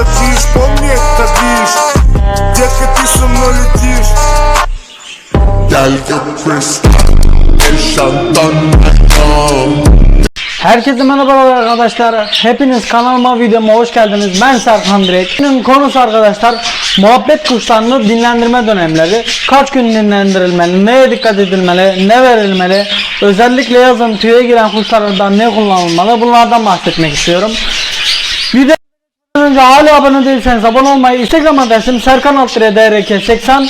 летишь, помни это бишь Детка, ты со мной летишь Gel git freestyle Yaşandan Herkese merhabalar arkadaşlar. Hepiniz kanalıma videoma hoş geldiniz. Ben Serkan Direk. Bugün konusu arkadaşlar muhabbet kuşlarını dinlendirme dönemleri. Kaç gün dinlendirilmeli, neye dikkat edilmeli, ne verilmeli, özellikle yazın tüye giren kuşlardan ne kullanılmalı bunlardan bahsetmek istiyorum. Önce hala abone değilseniz abone olmayı, Instagram adresim Serkan Altıre DRK 80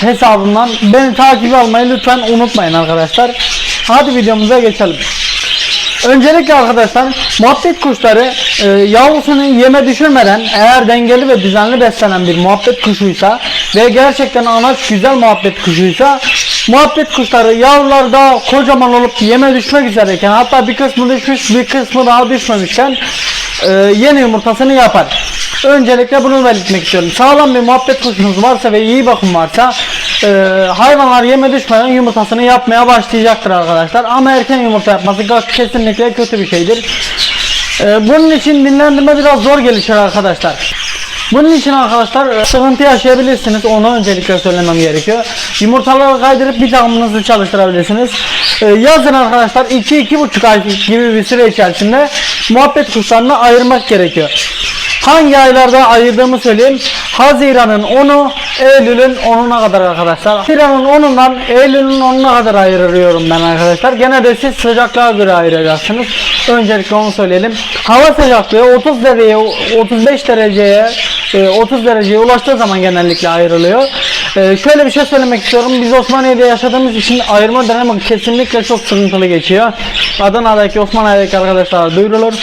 hesabından beni takip almayı lütfen unutmayın arkadaşlar. Hadi videomuza geçelim. Öncelikle arkadaşlar muhabbet kuşları e, yavrusunu yeme düşürmeden eğer dengeli ve düzenli beslenen bir muhabbet kuşuysa ve gerçekten anaç güzel muhabbet kuşuysa muhabbet kuşları yavrular daha kocaman olup yeme düşmek üzereyken hatta bir kısmı düşmüş bir kısmı daha düşmemişken e, yeni yumurtasını yapar. Öncelikle bunu belirtmek istiyorum. Sağlam bir muhabbet kuşunuz varsa ve iyi bakım varsa e, hayvanlar yeme düşmeden yumurtasını yapmaya başlayacaktır arkadaşlar. Ama erken yumurta yapması kesinlikle kötü bir şeydir. E, bunun için dinlendirme biraz zor gelişir arkadaşlar. Bunun için arkadaşlar e, sıkıntı yaşayabilirsiniz. Onu öncelikle söylemem gerekiyor. Yumurtaları kaydırıp bir takımınızı çalıştırabilirsiniz. E, yazın arkadaşlar 2-2,5 ay gibi bir süre içerisinde muhabbet kuşlarını ayırmak gerekiyor. Hangi aylarda ayırdığımı söyleyeyim. Haziran'ın 10'u, Eylül'ün 10'una kadar arkadaşlar. Haziran'ın 10'undan Eylül'ün 10'una kadar ayırıyorum ben arkadaşlar. Gene de siz sıcaklığa göre ayıracaksınız. Öncelikle onu söyleyelim. Hava sıcaklığı 30 dereceye, 35 dereceye, 30 dereceye ulaştığı zaman genellikle ayrılıyor. E, Şöyle bir şey söylemek istiyorum. Biz Osmaniye'de yaşadığımız için ayırma dönemi kesinlikle çok sıkıntılı geçiyor. Adana'daki Osmaniye'deki arkadaşlar duyurulur.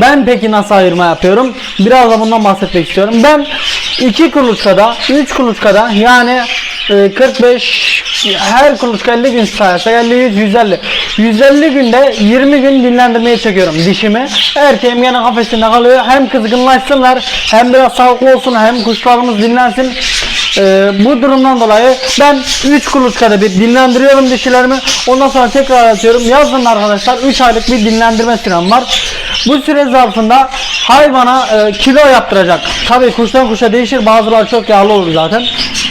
Ben peki nasıl ayırma yapıyorum? Biraz da bundan bahsetmek istiyorum. Ben 2 kuluçkada, 3 kuluçkada yani 45 her kuluçka 50 gün sayarsak 50 100 150. 150 günde 20 gün dinlendirmeye çekiyorum dişimi. Erkeğim gene kafesinde kalıyor. Hem kızgınlaşsınlar hem biraz sağlıklı olsun hem kuşlarımız dinlensin. Ee, bu durumdan dolayı ben 3 kuluçkada bir dinlendiriyorum dişilerimi. Ondan sonra tekrar atıyorum. Yazın arkadaşlar 3 aylık bir dinlendirme sürem var. Bu süre zarfında hayvana e, kilo yaptıracak. Tabii kuştan kuşa değişir. Bazıları çok yağlı olur zaten.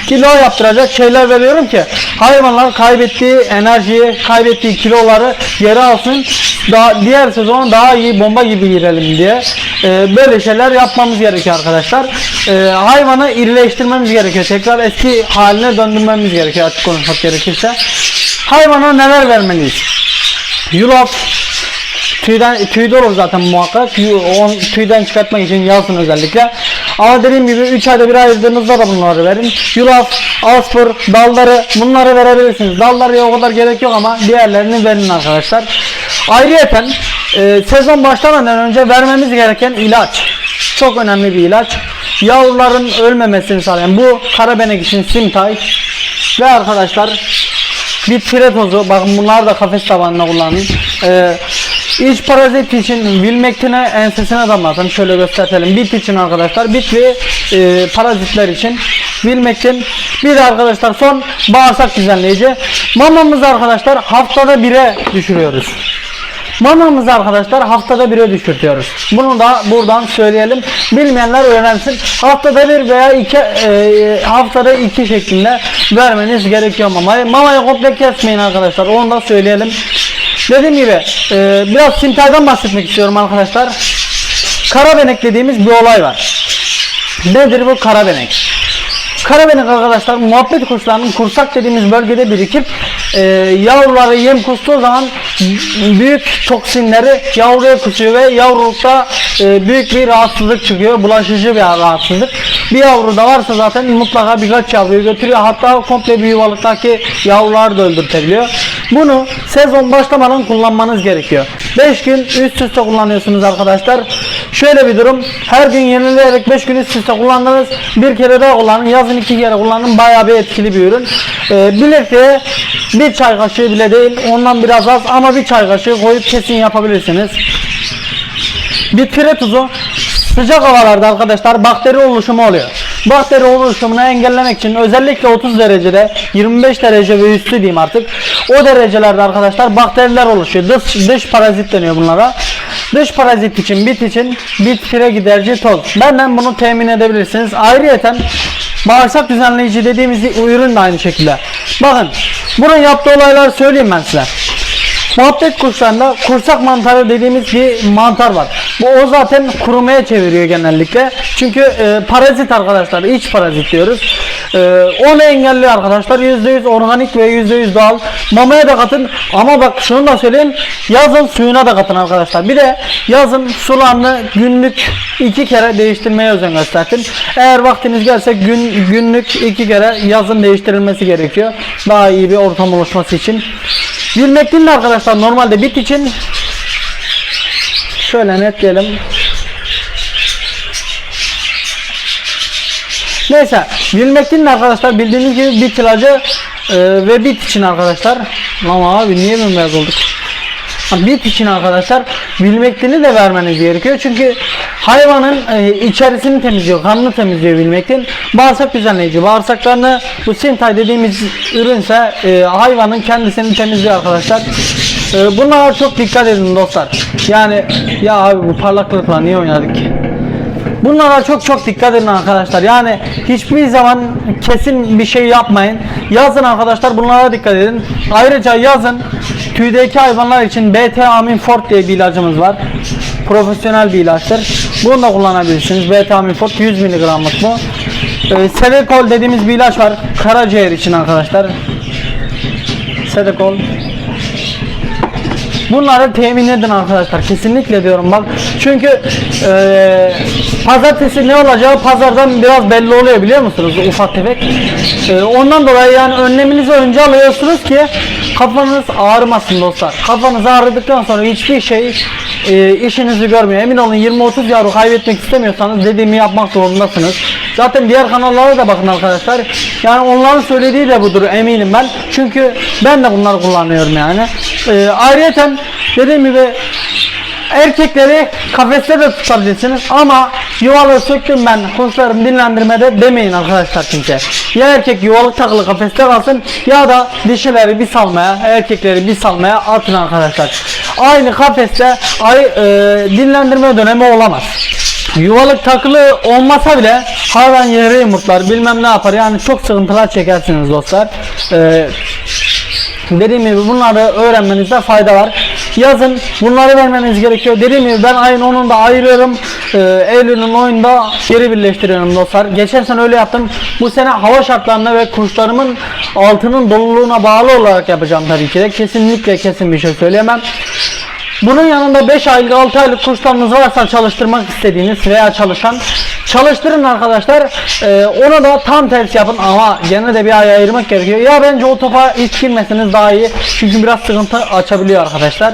Kilo yaptıracak şeyler veriyorum ki hayvanlar kaybettiği enerjiyi, kaybettiği kiloları geri alsın. Daha diğer sezon daha iyi bomba gibi girelim diye. E, böyle şeyler yapmamız gerekiyor arkadaşlar. E, hayvanı irileştirmemiz gerekiyor. Tekrar eski haline döndürmemiz gerekiyor açık konuşmak gerekirse. Hayvana neler vermeliyiz? Yulaf, tüyden tüyde olur zaten muhakkak. Tüyden çıkartmak için yazın özellikle. Ama dediğim gibi 3 ayda bir ayırdığınızda da bunları verin. Yulaf, aspır, dalları bunları verebilirsiniz. Dalları o kadar gerek yok ama diğerlerini verin arkadaşlar. Ayrıyeten e, sezon başlamadan önce vermemiz gereken ilaç. Çok önemli bir ilaç. Yavruların ölmemesini sağlayan bu karabenek için simtay ve arkadaşlar bir pire tozu bakın bunlar da kafes tabanına kullanın. Ee, iç parazit için vilmektine ensesine damlatın. Şöyle gösterelim. Bit için arkadaşlar. Bit ve e, parazitler için vilmektin. Bir de arkadaşlar son bağırsak düzenleyici. Mamamızı arkadaşlar haftada bire düşürüyoruz. Mamamızı arkadaşlar haftada bire düşürtüyoruz. Bunu da buradan söyleyelim. Bilmeyenler öğrensin. Haftada bir veya iki e, haftada iki şeklinde vermeniz gerekiyor mamayı. Mamayı komple kesmeyin arkadaşlar. Onu da söyleyelim. Dediğim gibi e, biraz sintaydan bahsetmek istiyorum arkadaşlar. Karabenek dediğimiz bir olay var. Nedir bu karabenek? Karabenek arkadaşlar muhabbet kuşlarının kursak dediğimiz bölgede birikip e, yavruları yem kustuğu zaman büyük toksinleri yavruya kusuyor ve yavrulukta e, büyük bir rahatsızlık çıkıyor. Bulaşıcı bir rahatsızlık. Bir yavru da varsa zaten mutlaka birkaç yavruyu götürüyor. Hatta komple bir yuvalıktaki yavruları da öldürtebiliyor. Bunu sezon başlamadan kullanmanız gerekiyor. 5 gün üst üste kullanıyorsunuz arkadaşlar. Şöyle bir durum. Her gün yenileyerek 5 gün üst üste kullandınız. Bir kere daha kullanın. Yazın iki kere kullanın. Bayağı bir etkili bir ürün. Ee, bilekliğe bir çay kaşığı bile değil. Ondan biraz az ama bir çay kaşığı koyup kesin yapabilirsiniz. Bitfire tuzu sıcak havalarda arkadaşlar bakteri oluşumu oluyor. Bakteri oluşumunu engellemek için özellikle 30 derecede 25 derece ve üstü diyeyim artık. O derecelerde arkadaşlar bakteriler oluşuyor. Dış, dış parazit deniyor bunlara. Dış parazit için, bit için bit fire giderici toz. Benden bunu temin edebilirsiniz. Ayrıyeten bağırsak düzenleyici dediğimiz ürün de aynı şekilde. Bakın bunun yaptığı olayları söyleyeyim ben size. Muhabbet kuşlarında kursak mantarı dediğimiz bir mantar var. Bu o zaten kurumaya çeviriyor genellikle. Çünkü e, parazit arkadaşlar, iç parazit diyoruz. E, onu engelliyor arkadaşlar. %100 organik ve %100 doğal. Mamaya da katın ama bak şunu da söyleyeyim. Yazın suyuna da katın arkadaşlar. Bir de yazın sularını günlük iki kere değiştirmeye özen göstersin. Eğer vaktiniz gelse gün günlük iki kere yazın değiştirilmesi gerekiyor. Daha iyi bir ortam oluşması için. Bilmektin de arkadaşlar normalde bit için şöyle netleyelim. Neyse bilmektin arkadaşlar bildiğiniz gibi bit ilacı e, ve bit için arkadaşlar. Lan abi niye bembeyaz olduk? Bit için arkadaşlar bilmektini de vermeniz gerekiyor. Çünkü hayvanın e, içerisini temizliyor, kanını temizliyor bilmektin. Bağırsak düzenleyici. Bağırsaklarını bu sintay dediğimiz ürünse e, hayvanın kendisini temizliyor arkadaşlar. E, bunlara çok dikkat edin dostlar. Yani ya abi bu parlaklıkla niye oynadık ki? Bunlara çok çok dikkat edin arkadaşlar. Yani hiçbir zaman kesin bir şey yapmayın. Yazın arkadaşlar bunlara dikkat edin. Ayrıca yazın tüydeki hayvanlar için BT Amin Fort diye bir ilacımız var. Profesyonel bir ilaçtır. Bunu da kullanabilirsiniz. BT Amin Fort 100 mg'lık bu. Ee, Sedekol dediğimiz bir ilaç var. Karaciğer için arkadaşlar. Sedekol. Bunları temin edin arkadaşlar. Kesinlikle diyorum bak. Çünkü eee pazartesi ne olacağı pazardan biraz belli oluyor biliyor musunuz? Ufak tefek. Eee, ondan dolayı yani önleminizi önce alıyorsunuz ki kafanız ağrımasın dostlar. Kafanız ağrıdıktan sonra hiçbir şey eee, işinizi görmüyor. Emin olun 20-30 yavru kaybetmek istemiyorsanız dediğimi yapmak zorundasınız. Zaten diğer kanallara da bakın arkadaşlar. Yani onların söylediği de budur eminim ben. Çünkü ben de bunları kullanıyorum yani. Ee, ayrıyeten dediğim gibi erkekleri kafeste de tutabilirsiniz ama yuvalı söktüm ben kuşlarım dinlendirmede demeyin arkadaşlar kimse. Ya erkek yuvalı takılı kafeste kalsın ya da dişileri bir salmaya erkekleri bir salmaya atın arkadaşlar. Aynı kafeste ay, e, dinlendirme dönemi olamaz. Yuvalık takılı olmasa bile hayvan yere yumurtlar bilmem ne yapar yani çok sıkıntılar çekersiniz dostlar. Ee, dediğim gibi bunları öğrenmenizde fayda var. Yazın bunları vermeniz gerekiyor. Dediğim gibi ben ayın 10'unda ayırıyorum. Ee, Eylül'ün oyunda geri birleştiriyorum dostlar. Geçen sene öyle yaptım. Bu sene hava şartlarına ve kuşlarımın altının doluluğuna bağlı olarak yapacağım tabii ki de. Kesinlikle kesin bir şey söyleyemem. Bunun yanında 5 aylık 6 aylık kurslarınız varsa çalıştırmak istediğiniz veya çalışan çalıştırın arkadaşlar. Ee, onu da tam tersi yapın ama gene de bir ay ayırmak gerekiyor. Ya bence o topa hiç girmeseniz daha iyi. Çünkü biraz sıkıntı açabiliyor arkadaşlar.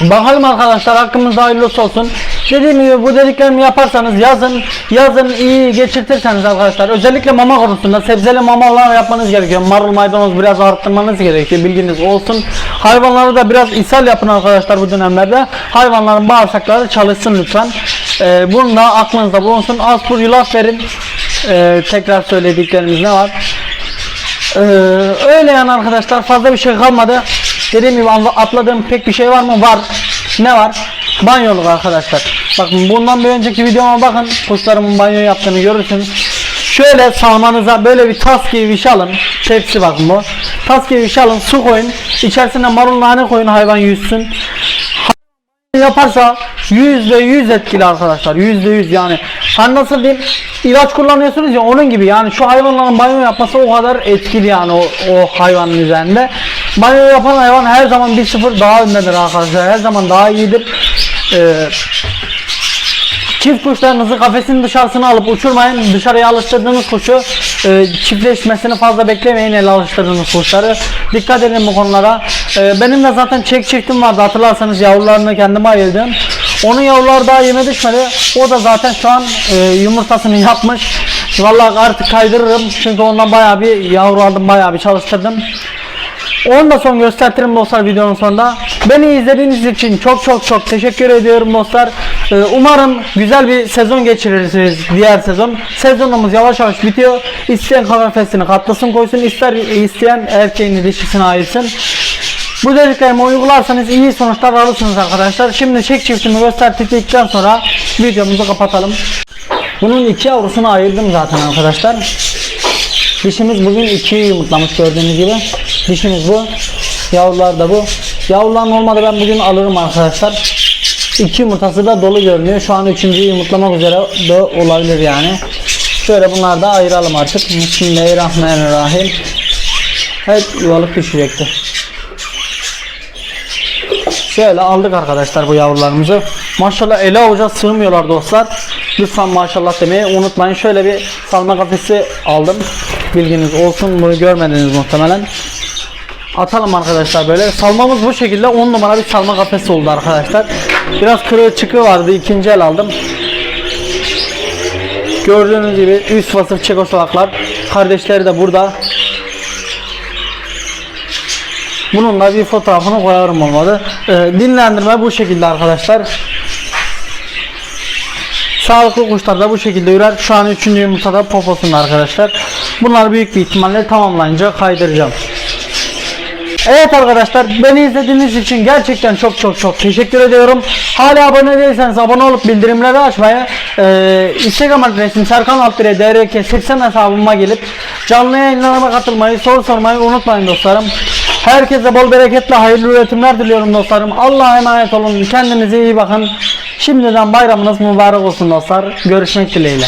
Bakalım arkadaşlar hakkımızda hayırlısı olsun. Dediğim gibi bu dediklerimi yaparsanız yazın yazın iyi geçirtirseniz arkadaşlar özellikle mama konusunda sebzeli mamalar yapmanız gerekiyor. Marul maydanoz biraz arttırmanız gerekiyor bilginiz olsun. Hayvanları da biraz ishal yapın arkadaşlar bu dönemlerde. Hayvanların bağırsakları çalışsın lütfen. Ee, bunu da aklınızda bulunsun. Aspur yulaf verin. Ee, tekrar söylediklerimiz ne var? Ee, öyle yani arkadaşlar fazla bir şey kalmadı. Dediğim gibi atladığım pek bir şey var mı? Var. Ne var? Banyoluk arkadaşlar. Bakın bundan bir önceki videoma bakın. Kuşlarımın banyo yaptığını görürsünüz. Şöyle salmanıza böyle bir tas gibi bir şey alın. Tepsi bakın bu. Tas gibi bir şey alın. Su koyun. İçerisine marul nane koyun hayvan yüzsün yaparsa yüzde yüz etkili arkadaşlar yüzde yüz yani hani nasıl diyeyim ilaç kullanıyorsunuz ya onun gibi yani şu hayvanların banyo yapması o kadar etkili yani o, o hayvanın üzerinde banyo yapan hayvan her zaman bir sıfır daha öndedir arkadaşlar her zaman daha iyidir ee, Çift kuşlarınızı kafesin dışarısına alıp uçurmayın. Dışarıya alıştırdığınız kuşu e, çiftleşmesini fazla beklemeyin el alıştırdığınız kuşları. Dikkat edin bu konulara. E, benim de zaten çek çiftim vardı hatırlarsanız yavrularını kendime ayırdım. Onun yavruları daha yeme düşmedi. O da zaten şu an e, yumurtasını yapmış. Vallahi artık kaydırırım çünkü ondan bayağı bir yavru aldım bayağı bir çalıştırdım. Onu da son gösteririm dostlar videonun sonunda. Beni izlediğiniz için çok çok çok teşekkür ediyorum dostlar. Ee, umarım güzel bir sezon geçiririz diğer sezon. Sezonumuz yavaş yavaş bitiyor. İsteyen kafesini katlasın koysun, ister isteyen erkeğini dişisini ayırsın. Bu dediklerimi uygularsanız iyi sonuçlar alırsınız arkadaşlar. Şimdi çek çiftimi gösterdikten sonra videomuzu kapatalım. Bunun iki yavrusunu ayırdım zaten arkadaşlar. Dişimiz bugün iki yumurtlamış gördüğünüz gibi. Dişimiz bu. Yavrular da bu. Yavrular normalde ben bugün alırım arkadaşlar. İki yumurtası da dolu görünüyor. Şu an üçüncüyü yumurtlamak üzere de olabilir yani. Şöyle bunları da ayıralım artık. Bismillahirrahmanirrahim. Evet yuvalık düşecekti. Şöyle aldık arkadaşlar bu yavrularımızı. Maşallah ele avuca sığmıyorlar dostlar. Lütfen maşallah demeyi unutmayın. Şöyle bir salma kafesi aldım. Bilginiz olsun bunu görmediniz muhtemelen. Atalım arkadaşlar böyle. Salmamız bu şekilde 10 numara bir salma kafesi oldu arkadaşlar. Biraz kırığı çıkı vardı. ikinci el aldım. Gördüğünüz gibi üst vasıf çekoslovaklar. Kardeşleri de burada. Bunun da bir fotoğrafını koyarım olmadı. Ee, dinlendirme bu şekilde arkadaşlar. Sağlıklı kuşlar da bu şekilde ürer. Şu an 3. yumurtada poposunda arkadaşlar. Bunlar büyük bir ihtimalle tamamlayınca kaydıracağım. Evet arkadaşlar beni izlediğiniz için gerçekten çok çok çok teşekkür ediyorum. Hala abone değilseniz abone olup bildirimleri açmayı, e, Instagram adresim Serkan Altire DRK 80 hesabıma gelip canlı yayınlarıma katılmayı, soru sormayı unutmayın dostlarım. Herkese bol bereketli hayırlı üretimler diliyorum dostlarım. Allah'a emanet olun. Kendinize iyi bakın. Şimdiden bayramınız mübarek olsun dostlar. Görüşmek dileğiyle.